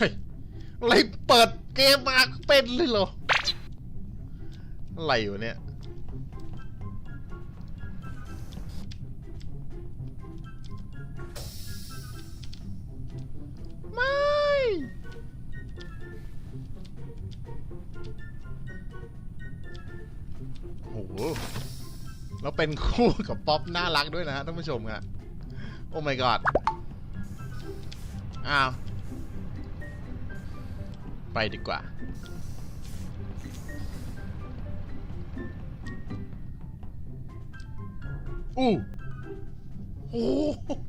ฮ้ยอะไรเปิดเกมมาเป็นเลยเหรอ อะไรอยู่เนี่ย ไม่ โอ้โห แล้วเป็นคู่กับป๊อปน่ารักด้วยนะฮะท่านผู้ชมฮะ โอ้ my god อ้าว ไปดีกว่า อู้โอ้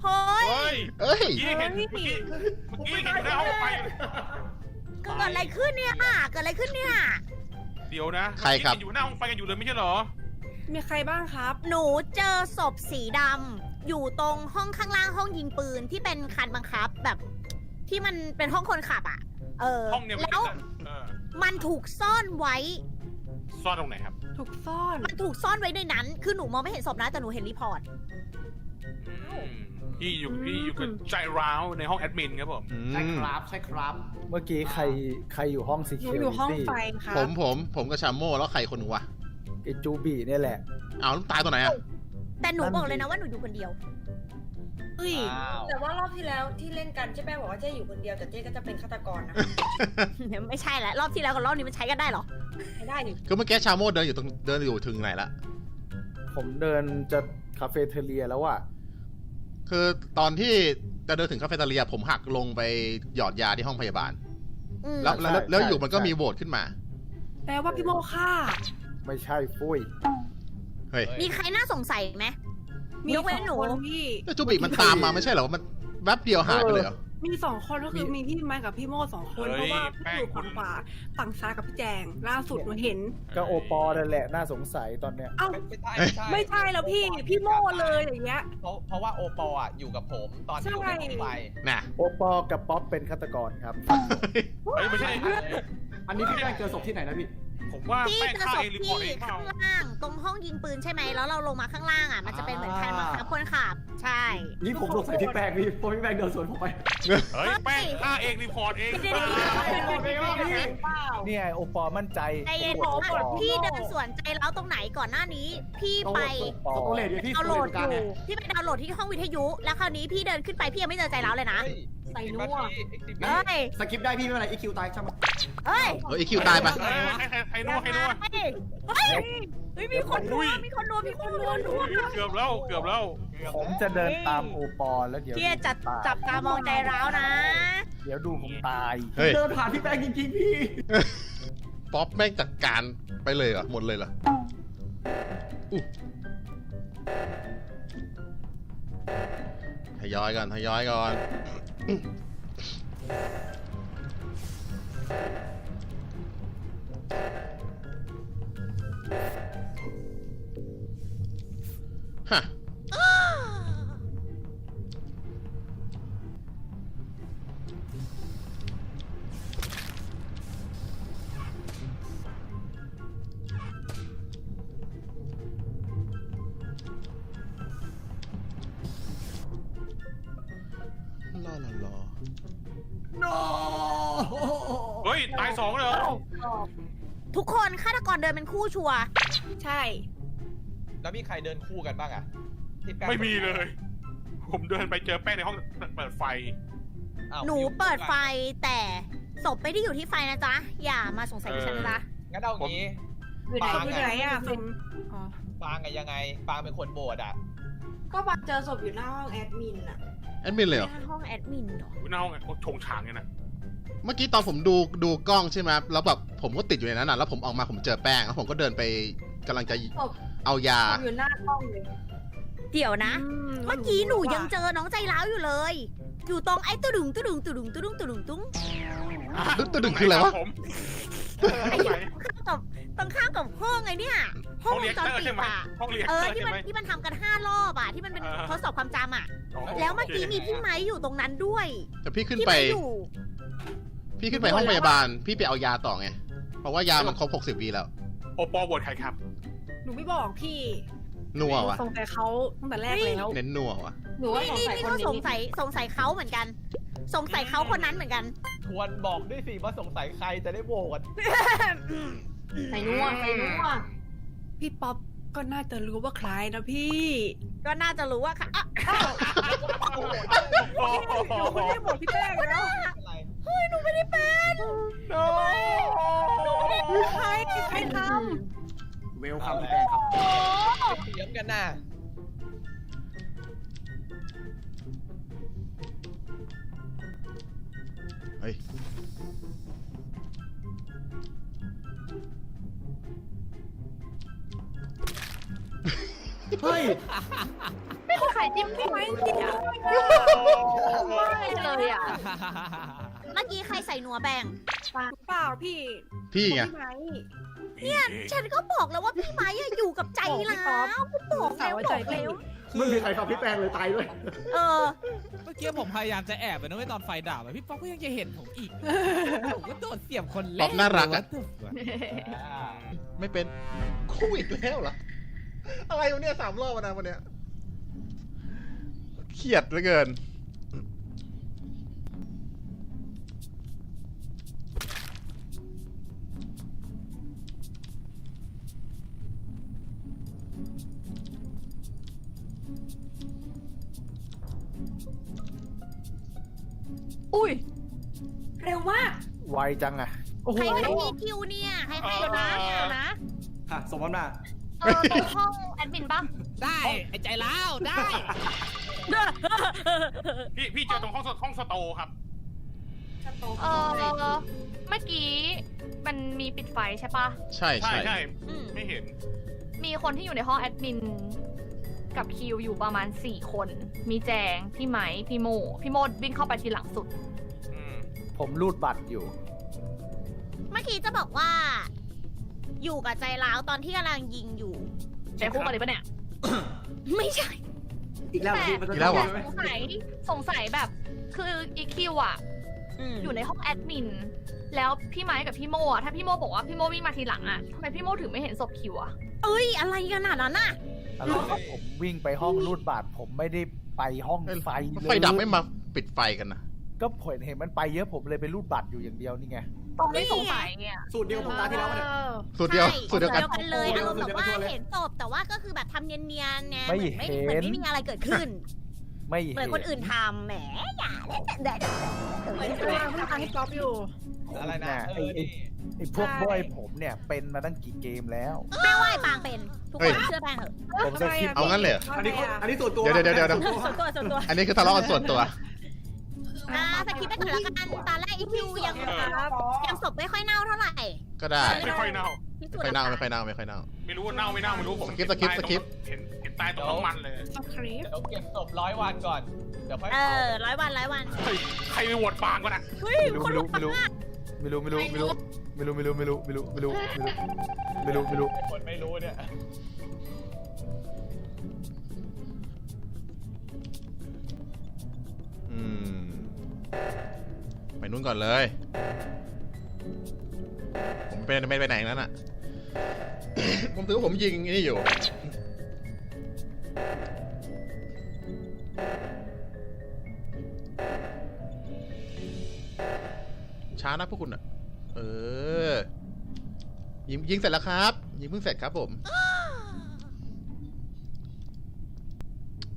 โหเฮ้ยเฮ้ยเอ้ย เมื่อกี้เห็นเมื่อกี้เมื่อกี้เห็นอยู่หน้าห้องไฟเกิดอะไรขึ้นเนี่ยเกิดอะไรขึ้นเนี่ย เดี๋ยวนะใครครับ เมื่อกี้เห็นอยู่หน้าห้องไฟกันอยู่เลยไม่ใช่เหรอ มีใครบ้างครับ หนูเจอศพสีดำอยู่ตรงห้องข้างล่างห้องยิงปืนที่เป็นคันบังคับแบบ ที่มันเป็นห้องคนขับอะ เออห้องเนี่ยไม่แล้วได้เออมันถูกซ่อนไว้ ซ่อนตรงไหนครับถูกซ่อน มันถูกซ่อนไว้ในนั้น คือหนูมองไม่เห็นศพนะแต่หนูเห็นรีพอร์ต อืมพี่อยู่พี่อยู่กับใจร้าวในห้องแอดมินครับผมอืใช่มครับ ใช่ครับ เมื่อกี้ใครใครอยู่ห้องสีหนูเขียวอยู่ห้องไฟครับผมผมผมกับชามโม่แล้วใครคนหนึ่งวะไอจูบีเนี่ยแหละ เอาแล้วตายตัวไหนอะแต่หนูนั่นบอกเลยดินะว่าหนูอยู่คนเดียว เอ้ยแต่ว่ารอบที่แล้วที่เล่นกันเจ๊แป้งบอกว่าเจ๊อยู่คนเดียวแต่เจ๊ก็จะเป็นฆาตกรนะไม่ใช่แหละรอบที่แล้วกับรอบนี้มันใช้กันได้เหรอ ไม่ได้ดิคือเมื่อกี้ชาโม่เดินอยู่ตรงเดินอยู่ถึงไหนละ ผมเดินจะคาเฟ่เทเลียแล้วอะคือตอนที่จะเดินถึงคาเฟ่เตาเลียผมหักลงไปหยอดยาที่ห้องพยาบาล อืมแล้วแล้วแล้วแล้วอยู่มันก็มีโหวตขึ้นมา แปลว่าพี่โมฆ่าไม่ใช่ฟุยเฮ้ย มีใครน่าสงสัยไหม มียกเว้นหนู สองคนพี่ แล้วจูบิมันตามมาไม่ใช่เหรอมันแวบเดียวหายไปเลยเหรอ มีสองคนก็คือมีพี่ไม้กับพี่โมสองคนเฮ้ยเพราะว่าแป้พี่ง อยู่คุฝั่ณงขวาฝั่งซ้ายกับพี่แจง ล่าสุดหนูเห็น ก็โอปอนั่นแหละน่าสงสัยตอนเนี้ย เอ้าไม่ใช่เฮ้ยไม่ใช่แล้วพี่พี่โมเลยอย่างเงี้ย เพราะเพราะว่าโอปอล์อะอยู่กับผมตอนที่อยู่ในห้องไฟน่ะ โอปอกับป๊อปเป็นฆาตกรครับ เฮ้ยไม่ใช่ อันนี้พี่แป้งเจอศพที่ไหนนะพี่ ผมว่าพี่แป้งเจอฆ่าศพเองรีพพี่อร์ตเองเปล่าข้างล่างตรงห้องยิงปืนใช่ไหมแล้วเราลงมาข้างล่างอะมันจะเป็นเหมือนคันบังคับคนขับ ใช่ นี่ผมสงสัยพี่แป้งพี่เพราะพี่แป้งเดินสวนผมไปเฮ้ยแป้งฆ่าเองรีพอร์ตเองเดี๋ยวๆนี่ไงโอปอมั่นใจใจเย็นโอปอพี่เดินสวนใจแล้วตรงไหนก่อนหน้านี้ พี่ไปโอปอโอเลดเนี่ยพี่ดาวน์โหลดคุยกับอการยู่เนี่ยพี่ไปดาวน์โหลดที่ห้องวิทยุ แล้วคราวนี้พี่เดินขึ้นไปพี่ยังไม่เจอใจแล้วเลยนะ ใส่นัวเอ้ยสกิปได้พี่ไม่เป็นไรอีคิวตายใช่ไหมเอ้ยเฮ้ยไอคิวตายปะเฮ้ยใครใครใครนัวใครนัวเฮ้ยเฮ้ยเฮ้ยมีคนนัวมีคนนัวมีคนนัวนัวเกือบแล้วเกือบแล้วผมจะเดินตามโอปอแล้วเดี๋ยวพี่จะจับจับตามองใจร้าวนะ เดี๋ยวดูผมตายเฮ้ยเดินผ่านพี่แป้งจริงๆพี่ป๊อปแม่งจัดการไปเลยเหรอหมดเลยเหรออู้ทยอยก่อนทยอยก่อน ฮะ รอรอรอโนเฮ้ย ตายสองเลยเหรอทุกคนฆาตกรเดินเป็นคู่ชัวร์ใช่ แล้วมีใครเดินคู่กันบ้างอะที่แป้งไม่มีเลย ผมเดินไปเจอแป้งในห้องเปิดไฟ อ้าวหนูเปิดไฟแต่ศพไม่ได้อยู่ที่ไฟนะจ๊ะ อย่ามาสงสัยดิฉันนะจ๊ะงั้นเอางี้ อยู่ไหนปางอยู่อะไหนอะซุมอ๋อปางอะยังไง ปางเป็นคนโบดอะก็ปาเจอศพอยู่หน้าห้องแอดมินอะ แอดมินเลยเหรอหน้าห้องแอดมินเหรอหน้าห้องชงฉางเนี่ยนะเมื่อกี้ตอนผมดูดูกล้องใช่ไหมแล้วแบบผมก็ติดอยู่ในนั้นน่ะ แล้วผมออกมาผมเจอแป้ง แล้วผมก็เดินไปกำลังจะศพเอายาศพอยู่หน้ากล้องเลยเดี๋ยวนะอืเมื่อกี้หนูยังเจอน้องใจร้าวอยู่เลย อยู่ตรงไอ้ตุดุงตุดุงตุดุงตุดุงตุดุงตุ้งตึ๊ดตึ๊ดตึ๊ดคืออะไรวะ ผม ไอ้ที่ข้างกับตรงข้ามกับห้องไอ้เนี่ยห้ห้อองงวเรีงยกจรเตอร์ปิใช่ดไหมอะห้องเรียกเอเตออร์ที่ใช่มันไหมที่มันทำกันห้ารอบอะที่มันเป็นเออทดสอบความจำอะอ๋อแล้วเมื่อกี้มีพี่ไม้อยู่ตรงนั้นด้วยแต่พี่ขึ้นพี่ไป ไม้อยู่ พี่ขึ้นไปห้องพยาบาล พี่ไปเอายาต่อไง เพราะว่ายามันครบ60วีแล้ว โอปอลบทใครครับ หนูไม่บอกพี่นัววะสงสัยเขาตั้งแต่แรกแล้ว เน้นนัววะหนูว่านี่สงนี่สัยนี่คนก็นี้สงสัยสงสัยเขาเหมือนกัน สงสัยเขาคนนั้นเหมือนกันผวนบอกด้วยสิว่าสงสัยใครจะได้โหวตใส่นัวใส่นัวพี่ป๊อปก็น่าจะรู้ว่าใครนะพี่ ก็น่าจะรู้ว่าค่ะอะหนูไม่ได้บอกพี่แป้งแล้วอะไรเฮ้ยหนูไม่ได้เป็นใครใครทเวลคัมพี่แป้งครับเถียงกันน่ะ เฮ้ยเฮ้ยไม่เคยขายจิ้มำพี่พี่ไหมไม้จริงอะไม่เลยอะ เมื่อกี้ใครใส่หนัวแบงเปล่าพี่พี่ไง พี่ไม้เนี่ยฉันก็บอกแล้วว่าพี่ไม้อะอยู่กับใจบอกพี่แล้ป๊อปวคุณบอกแล้วว่าบใจอกพี่แล้ว ไม่มีใครทำพี่แป้งเลยตายด้วย เออเมื่อกี้ผมพยายามจะแอบไปนะเว้ยตอนไฟดับอะพี่ป๊อกก็ยังจะเห็นผมอีก ผมก็โดดเสียบคนแรป๊อกกน่ารักอะวะอ่าไม่เป็นคู่อีกแล้วเหรอ อะไรวะเนี่ยสามรอบแล้วนะวันเนี้ยเครียดเหลือเกิน อุ้ย เร็วมาก ไวจังอะใครใครมีคิวเนี่ย ใครใครอยู่นะเดี๋ยวนะค่ะสมมติว่าเออตรงห้องแอดมินปะได้ไอ้ใจร้าวได้ พี่พี่เจอตรงห้องสห้องสโตร์ครับ เออเมื่อกี้มันมีปิดไฟใช่ปะใช่ใช่ใช่ใช่อืมไม่เห็น มีคนที่อยู่ในห้องแอดมิน กับคิวอยู่ประมาณสี่คน มีแจง พี่ไหม พี่โม พี่โมวิ่งเข้าไปทีหลังสุด อืมผมรูดบัตรอยู่ เมื่อกี้จะบอกว่า อยู่กับใจร้าวตอนที่กำลังยิงอยู่แต่คู่กันเลยปะเนี่ย ไม่ใช่ อีกแล้วแต่อีกแล้วเหรอ สงสัย สงสัยแบบ คืออีคิวอะอืมอยู่ในห้องแอดมิน แล้วพี่ไม้กับพี่โมอะถ้าพี่โมบอกว่าพี่โมวิ่งมาทีหลังอะทำไมพี่โมถึงไม่เห็นศพคิวอะเอ้ยอะไรขนาดนั้นน่ะ อะไรครับผมวิ่งไปห้องรูดบัตรผมไม่ได้ไปห้องไฟเลยไฟดับไม่มาปิดไฟกันนะก็ผลเห็นมันไปเยอะผมเลยไปรูดบัตรอยู่อย่างเดียวนี่ไงตรงนี้สงสัยเนี่ย สูตรเดียวผมตาที่แล้วเนี่ยสูตรเดียวใช่สูตรเดียวกันกันเลยสูตรเดีอายวรมณ์แบบว่าสูตรเดียวกันเห็นศพแต่ว่าก็คือแบบทำเนียนๆไงไม่เหมือนไม่เห็นเหมือนไม่มีอะไรเกิดขึ้น ไม่เหเห็นมือนคนอื่นทำแหมอย่าเล่นแต่เหมือนกำลังทำให้ป๊อปอยู่ อะไรนะเอไอ้อไอ้นี่ไอ้พวกใช่บอยผมเนี่ยเป็นมาตั้งกี่เกมแล้วแม่ว่าไอ้ปางเป็น ทุกเฮ้คยนเชื่อแปางเถอะ ผมจะคิดเอางั้นเลยเหรอ อันนี้อันนี้เดี๋ยวเดี๋ยวเดี๋ยวเดี๋ยว ส่วนตัวส่วนตัวอันนี้คือทะเลาะกันส่วนตัว อ่าสกิปไปก่อนแล้วกันตอนแรกอีคิวยังยังศพไม่ค่อยเน่าเท่าไหร่ก็ได้ ไม่ค่อยเน่า พิสูจไม่น์ค่อยเน่าหลัไม่กค่ฐาอนยเน่าไม่ค่อยเน่า ไม่รู้ว่าเน่าไม่เน่าไม่รู้ผมสกิปสกิปเห็นสกิป เห็นเห็นตายตรงน้ำมันเลย สคริปต์เดี๋ยวเก็บศพร้อยวันก่อน เดี๋ยวค่อยเอเผาอร้อยวันร้อยวันเฮ้ยใครไปโหวตปางกันอะเฮ้ยไม่รู้คนไม่ลุรู้กไม่รู้ไม่รู้ไม่รู้ไม่รู้ไม่รู้ไม่รู้ไม่รู้ไม่รู้ไม่รู้ไม่รู้ไม่รู้ไม่รู้คนไม่รู้เนี่ย อืม ไปนู่นก่อนเลย ผมเป็นไม่ไปไหนนั้นอะ ผมถือว่าผมยิงนี่อยู่ ช้านะพวกคุณอะ เออ ยิงยิงเสร็จแล้วครับ ยิงเพิ่งเสร็จครับผม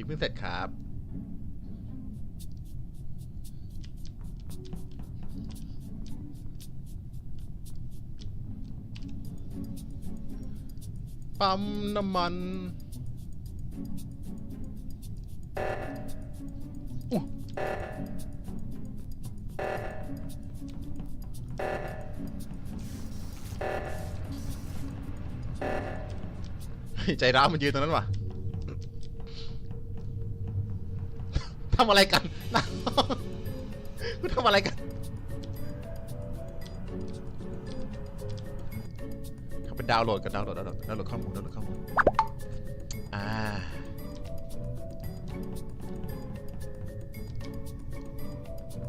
ยิงเพิ่งเสร็จครับ ปั๊มน้ำมันอุ๊ยเฮ้ยใจร้าวมันยืนตรงนั้นว่ะ ทำอะไรกันนะกูทำอะไรกัน เขาไปดาวน์โหลดกันดาวน์โหลดดาวน์โหลดดาวน์โหลดข้อมูลดาวน์โหลดข้อมูลอ่า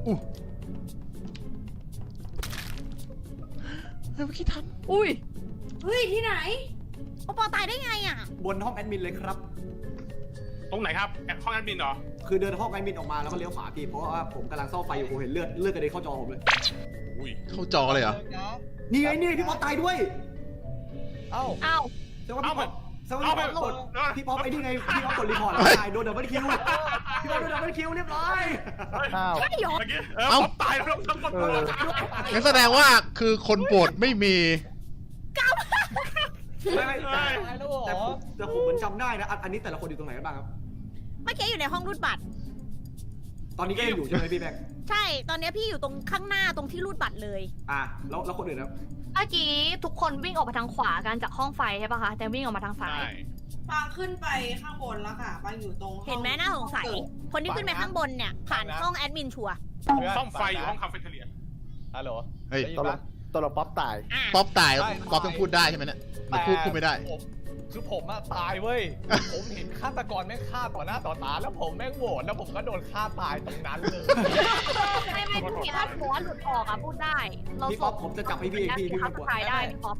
อู้เฮ้ยเมื่อกี้ทันอุ้ย เฮ้ย ที่ไหน โอปอตายได้ไงอะ บนห้องแอดมินเลยครับ ตรงไหนครับแอดห้องแอดมินเหรอ คือเดินห้องไอมินออกมาแล้วก็เลี้ยวขวาพี่เพราะว่าผมกำลังซ่อมไฟอยู่ผมเห็นเลือดเลือดกระเด็นเข้าจอผมเลย อุ้ยเข้าจอเลยเหรอ นี่ไงนี่ไงพี่ป๊อปตายด้วยเอ้าอ้าวแสดงว่าเอาพี่ไปป๊อปแสดงว่าเอาไปพี่ป๊อปกดเอาไป พี่ป๊อปไอ้นี่ไงพี่ป๊อปกดรีพอร์ตแล้วตายโดนดับเบิลคิวพี่ป๊อปโดนดับเบิลคิวเรียบร้อยอ้าวใช่เหรอเมื่อกี้เออเอ้า ผมตายแล้วทั้งหมดเอองั้นแสดงว่าคือคนโปรดไม่มี ไม่ไม่แต่ตายแล้วเหรอแต่ผมแต่ผมเหมือนจำได้นะอันอันนี้แต่ละคนอยู่ตรงไหนกันบ้างครับ เมื่อกี้อยู่ในห้องรูดบัตร ตอนนี้ก็ยังอยู่ใช่ไหมพี่แบงค์ใช่ ตอนนี้พี่อยู่ตรงข้างหน้าตรงที่รูดบัตรเลย อะแล้วแล้วคนอื่นนะเมื่อกี้ทุกคนวิ่งออกมาทางขวากันจากห้องไฟใช่ปะคะแต่วิ่งออกมาทางซ้าใช่ย ปางขึ้นไปข้างบนแล้วค่ะปางอยู่ตรงองเห็นไหมน่าสงสัย คนที่ขึ้นไปข้างบนเนี่ย ผ่านห้องแอดมินชัวร์ซ่อมไฟอยู่ห้องคาเฟ่เทเลียฮัลโหลเฮ้ยได้ยินตลปะกตลกป๊อปตาย อะป๊อปตายใช่ป๊อปต้องพูดได้ใช่ไหมเนี่ยหรือพูดพูดไม่ได้ ผม คือผมอะตายเว้ย ผมเห็นฆาตกรแม่งฆ่าต่อหน้าต่อตา แล้วผมแม่งโหวตแล้วผมก็โดนฆ่าตายตรงนั้นเลย ไม่ไม่พี่ถ้าหัวหลุดออกอะพูดได้ เราพี่ป๊อปผมจะจับให้พี่เองพี่พี่เขาไม่กลัวตายได้พี่ป๊อป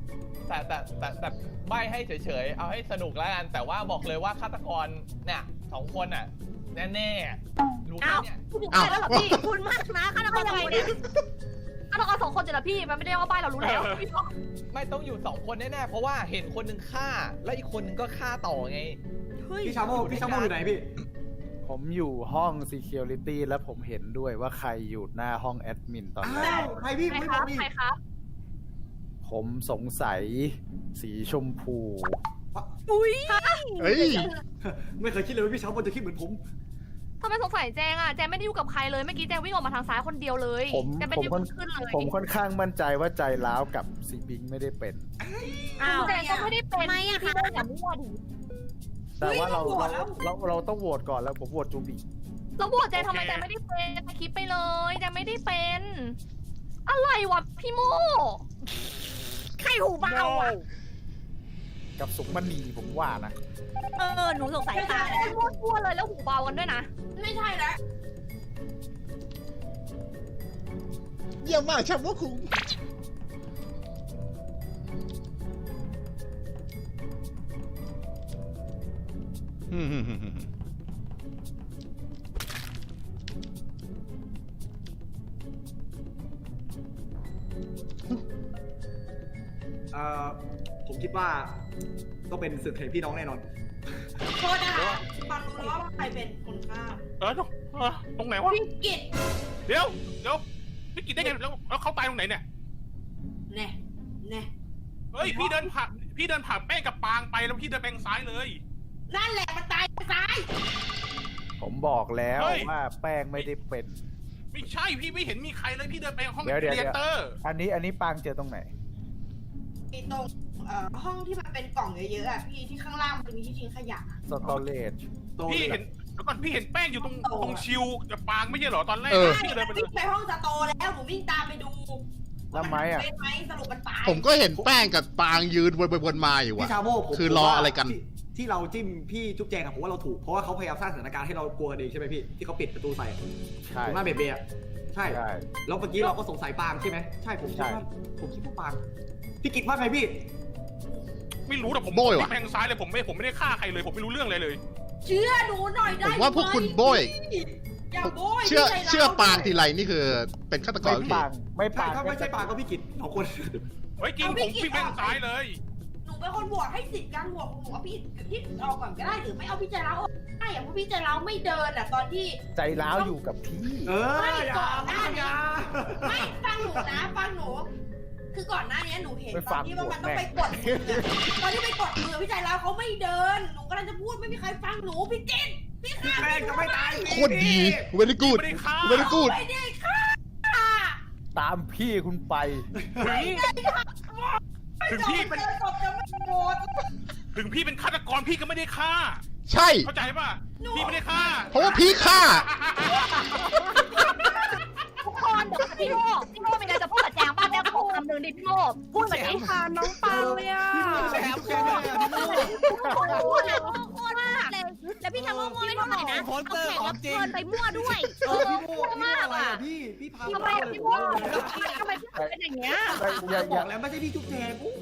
แต่แต่แต่แต่ใบให้เฉยๆ เอาให้สนุกแล้วกัน แต่ว่าบอกเลยว่าฆาตกรเนี่ยสองคนอะแน่ๆรู้แค่อ้าวเนี่ยพูดถึงอ้าวได้แล้วเหรอพี่ขอบคุณมากนะฆาตกรสองคน เนี่ยถ้าเราเอาสองคนเจอแล้วพี่ มันไม่ได้ว่าบ้านเรารู้แล้วพี่ป๊อปไม่ต้องอยู่สองคนแน่ๆ เพราะว่าเห็นคนหนึ่งฆ่า แล้วอีกคนหนึ่งก็ฆ่าต่อไง เฮ้ยพี่ชาโมพี่ชาโมอยู่ไหนพี่ ผมอยู่ห้อง Security และผมเห็นด้วยว่าใครอยู่หน้าห้องแอดมินตอนแรอ้ากวใครพี่ใครไม่คบรัอบกดิใครครับผมสงสัยสีชมพู อุ้ยเฮ้ย ไม่เคยคิดเลยว่าพี่ชาโมจะคิดเหมือนผม ทำไมสงสัยแจงอะแจงไม่ได้อยู่กับใครเลย เมื่อกี้แจงวิ่งออกมาทางซ้ายคนเดียวเลยผมแจงไม่ผมได้ค่อนขึ้นเลยผมค่อนข้างมั่นใจว่าใจร้าวกับสีบิงไม่ได้เป็น อ้าว แจงก็ไม่ได้เป็นทำไมอะคะ พี่โดนอย่ามั่วดิแต่ว่าเราเฮ้ยเราเราโหวตแล้วเราเราต้องโหวตก่อนแล้วผมโหวตจูบิแล้วโหวตแจงทำไมแจงไม่ได้เป็นสคิปไปเลยแจงไม่ได้เป็น อะไรวะพี่โม ใครหูเบาอะ กับสุกมณีผมว่านะเออ หนูสงสัยตาแจงมั่วๆเลยแล้วหูเบากันด้วยนะ ไม่ใช่แล้วเยี่ยมมากชาโมคุงอืมฮึ่มฮึ่มฮึ่มเอ่อ ผมคิดว่าต้องเป็นศึกแห่งพี่น้องแน่นอน โทษนะคะปางรู้แล้วว่าใครเป็นคนฆ่าเออตรงเออตรงไหนวะ พี่กิตเดี๋ยวเดี๋ยวพี่กินได้ไงแล้วแล้วเขาตายตรงไหนเนี่ย แน่แน่เฮ้ยพี่เดินผ่านพี่เดินผ่านแป้งกับปางไปแล้วพี่เดินไปทางซ้ายเลย นั่นแหละมันตายซ้าย ผมบอกแล้วเฮ้ย ว่าแป้งไม่ได้เป็น ไม่ใช่พี่ไม่เห็นมีใครเลยพี่เดินไปห้องเดี๋ยวเดี๋ยว เรียนเตอร์ อันนี้อันนี้ปางเจอตรงไหน ไอ้ตรง เอ่อห้องที่มันเป็นกล่องเยอะๆอะพี่ที่ข้างล่างมันจะมีที่ทิ้งขยะสตอเรจโตพี่เลยเห็นแล้วก่อนพี่เห็นแป้งอยู่ตรงตรงชิวกับปางไม่ใช่เหรอตอนแรกเออ พี่ก็เดินไปเลวิ่ยงไปห้องสโตร์แล้วผมวิ่งตามไปดูแล้วไม้อะว่านทำเฟซไหมสรุปมันตายผมก็เห็นแป้งกับปางยืนวนๆๆมาอยู่พี่อะ ชาโมผมคือรออะไรกัน ที่ที่เราจิ้มพี่จุ๊บแจงอะผมว่าเราถูกเพราะว่าเขาพยายามสร้างสถานการณ์ให้เรากลัวกันเองใช่ไหมพี่ที่เขาปิดประตูใส่อะใช่ผมหน้าเบเบอะใช่ใช่ แล้วเมื่อกี้เราก็สงสัยปางใช่ไหมใช่ผมคิดใช่ ว่าผมคิดว่าปางพี่กิตว่าไงพี่ ไม่รู้แต่ผมโบ้ยว่ะพี่แพงซ้ายเลยผมไม่ผมไม่ได้ฆ่าใครเลยผมไม่รู้เรื่องอะไรเลย เชื่อหนูหน่อยได้ผมว่าพวกคุณโบยอย่าโบยเชื่อพี่ใจร้วเชื่อปางทีไรนี่คือเป็นฆาตกรไม่ทุกทีปางไม่ใช่ปางถ้าไม่ใช่ปางก็พี่กิตสองคน เฮ้ยจริงผมพี่แพงซ้ายเลย หนูเป็นคนบวกให้สิทธิ์การบวกของหนูเอาพี่พี่ออกก่อนก็ได้หรือไม่เอาพี่ใจร้าวออกได้อะเพราะพี่ใจร้าวไม่เดินอะตอนที่ ใจร้าวอยู่กับที่ เออ อย่าปางอย่า ไม่ฟังหนูนะฟังหนู คือก่อนหน้านี้หนูเห็นไม่ตฟัอนงที่ว่ามันหมต้องดไปแม่กดมืออะตอนที่ไปกดมือพี่ใจร้าวเขาไม่เดิน หนูกำลังจะพูดไม่มีใครฟังหนูพี่จินพี่ข้าแป้งจะไม่ตายโคตรดีเวลิกูดไม่ได้ฆ่าเวลิกูดไม่ได้ค่ะตามพี่คุณไปถึงพี่เป็นเจอศพจะไม่โกรธถึงพี่เป็นฆาตกรพี่ก็ไม่ได้ฆ่า ใช่ เข้าใจป่ะ พี่ไม่ได้ฆ่า เพราะว่าพี่ฆ่าทุกคนเดี๋ยวพี่โมพี่โมมีอ ขอคำหนึ่งดิพี่โมพูดแบบนี้ค่ะน้องปังเลยอะแซมแซมเลยอะพี่โมพูดเลยโคตรมากเลยแล้วพี่ชาโมมั่วไม่เท่าไหร่นะโปสเตอร์เอาของจริงแขกรับเชิญไปมั่วด้วยเออพี่โมพี่โมอะไรอะพี่พี่พาทำไมอะพี่โมทำไมพี่เป็นอย่างเงี้ยอย่าบอย่าอกแล้วไม่ใช่พี่จุ๊บแจงอู้